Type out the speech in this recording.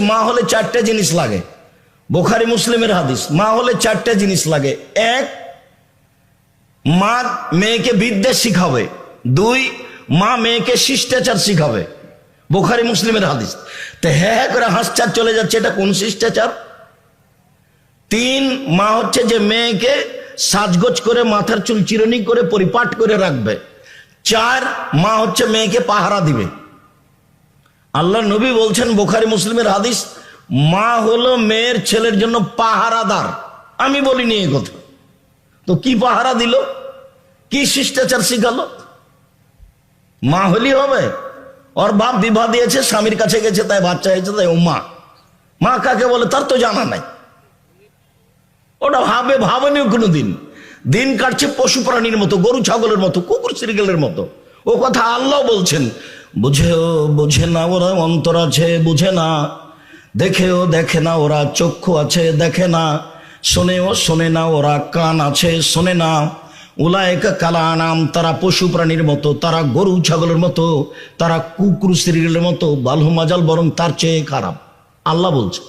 মা হলে চারটে জিনিস লাগে। বোখারি মুসলিমের হাদিস, মা হলে চারটে জিনিস লাগে। এক মা মেয়েকে বিদ্যা শিখাবে। দুই, মা মেয়েকে শিষ্টাচার শিখাবে। বোখারি মুসলিমের হাদিস। তো হ্যাঁ হ্যাঁ করে হাসচার চলে যাচ্ছে, এটা কোন শিষ্টাচার? তিন, মা হচ্ছে যে মেয়েকে সাজগোজ করে মাথার চুল চিরনি করে পরিপাট করে রাখবে। চার, মা হচ্ছে মেয়েকে পাহারা দিবে। আল্লাহ নবী বলছেন, বোখারি, মুসলিমের হাদিস, মা হলো মেয়ের ছেলের জন্য পাহারাদার। আমি বলিনি এই কথা। তো কি পাহারা দিল? কি শিষ্টাচার শিখালো? মা হলি হবে। ওর বাপ বিবাহ দিয়েছে, স্বামীর কাছে গেছে, তাই বাচ্চা হয়েছে, তাই ও মা। মা কাকে বলে? তার তো জানা নাই। ওটা ভাবে ভাবেনি কোনো দিন। দিন কাটছে পশু প্রাণীর মতো, গরু, ছাগলের মতো, কুকুর, সিরিগেলের মতো। ও কথা আল্লাহ বলছেন। বুঝেও বুঝে না ওরা অন্তর আছে, বুঝে না। দেখেও দেখে না ওরা চক্ষু আছে, দেখে না। শোনেও শোনে না ওরা কান আছে, শোনে না। উলায়কা কালা নাম তারা পশু প্রাণীর মতো, তারা গরু ছাগলের মতো, তারা কুকুর সিরিয়ালের মতো, বালহু মাজাল বরং তার চেয়ে খারাপ। আল্লাহ বলছে।